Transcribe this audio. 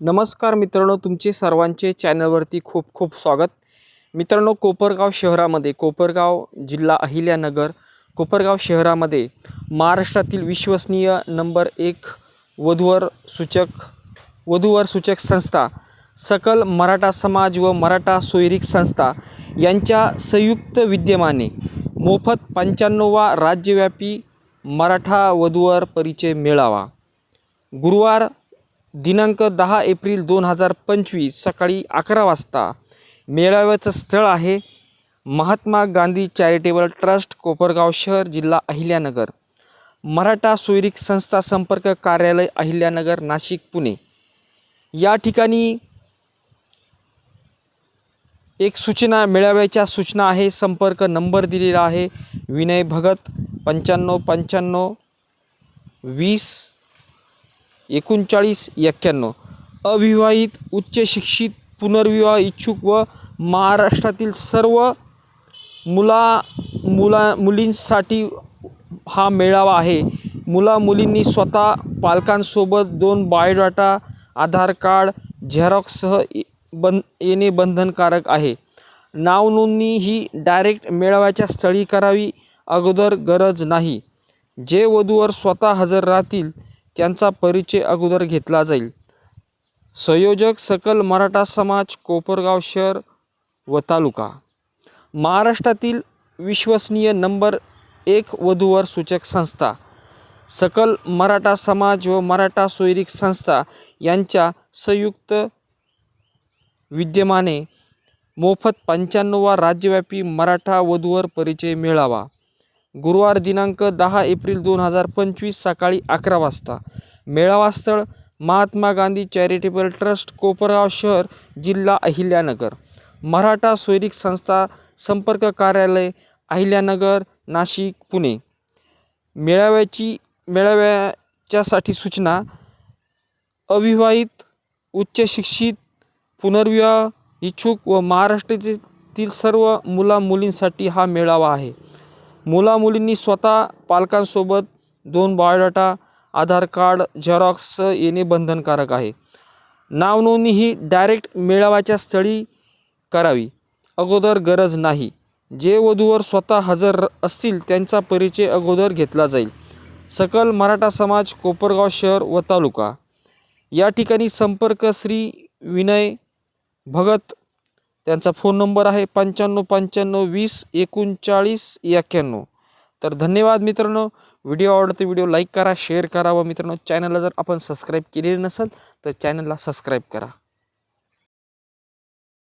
नमस्कार मित्रांनो तुमचे सर्वांचे चॅनलवरती खूप खूप स्वागत. मित्रांनो कोपरगाव शहरामध्ये कोपरगाव जिल्हा अहिल्यानगर कोपरगाव शहरामध्ये महाराष्ट्रातील विश्वसनीय नंबर एक वधूवर सूचक वधूवर सूचक संस्था सकल मराठा समाज व मराठा सोयरिक संस्था यांच्या संयुक्त विद्यमाने मोफत पंच्याण्णववा राज्यव्यापी मराठा वधूवर परिचय मेळावा. गुरुवार दिनांक दहा एप्रिल दोन हजार पंचवीस सकाळी अकरा वाजता मेळाव्याचं स्थळ आहे महात्मा गांधी चॅरिटेबल ट्रस्ट कोपरगाव शहर जिल्हा अहिल्यानगर. मराठा सोयरीक संस्था संपर्क कार्यालय अहिल्यानगर नाशिक पुणे. या ठिकाणी एक सूचना मेळाव्याच्या सूचना आहे. संपर्क नंबर दिलेला आहे. विनय भगत पंच्याण्णव पंच्याण्णव वीस एकोणचाळीस एक्क्याण्णव. अविवाहित उच्च शिक्षित पुनर्विवाह इच्छुक व महाराष्ट्रातील सर्व मुला मुला मुलींसाठी हा मेळावा आहे. मुला मुलींनी स्वतः पालकांसोबत दोन बायोडाटा आधार कार्ड झेरॉक्ससह इ- बन येणे बंधनकारक आहे. नावनोंदणी ही डायरेक्ट मेळाव्याच्या स्थळी करावी अगोदर गरज नाही. जे वधूवर स्वतः हजर राहतील त्यांचा परिचय अगोदर घेतला जाईल. संयोजक सकल मराठा समाज कोपरगाव शहर व तालुका. महाराष्ट्रातील विश्वसनीय नंबर एक वधूवर सूचक संस्था. सकल मराठा समाज व मराठा सोयरिक संस्था यांच्या संयुक्त विद्यमाने मोफत पंच्याण्णववा राज्यव्यापी मराठा वधूवर परिचय मिळावा. गुरुवार दिनांक दहा एप्रिल दोन हजार पंचवीस सकाळी अकरा वाजता. मेळावा स्थळ महात्मा गांधी चॅरिटेबल ट्रस्ट कोपरगाव शहर जिल्हा अहिल्यानगर. मराठा सोयरीक संस्था संपर्क कार्यालय अहिल्यानगर नाशिक पुणे. मेळाव्याची मेळाव्याच्यासाठी सूचना अविवाहित उच्चशिक्षित पुनर्विवाह इच्छुक व महाराष्ट्रातील सर्व मुला मुलींसाठी हा मेळावा आहे. मुलामुलींनी स्वतः पालकांसोबत दोन बायोडाटा आधार कार्ड झेरॉक्स येणे बंधनकारक आहे. नावनोंदणी ही डायरेक्ट मेळाव्याच्या स्थळी करावी. अगोदर गरज नाही. जे वधूवर स्वतः हजर असतील त्यांचा परिचय अगोदर घेतला जाईल. सकल मराठा समाज कोपरगाव शहर व तालुका. या ठिकाणी संपर्क श्री विनय भगत त्यांचा फोन नंबर आहे पंच्याण्णव पंच्याण्णव वीस एकोणचाळीस एक्क्याण्णव. तर धन्यवाद मित्रांनो. व्हिडिओ आवडतो व्हिडिओ लाईक करा शेअर करा व मित्रांनो चॅनलला जर आपण सबस्क्राईब केलेली नसेल तर चॅनलला सबस्क्राईब करा.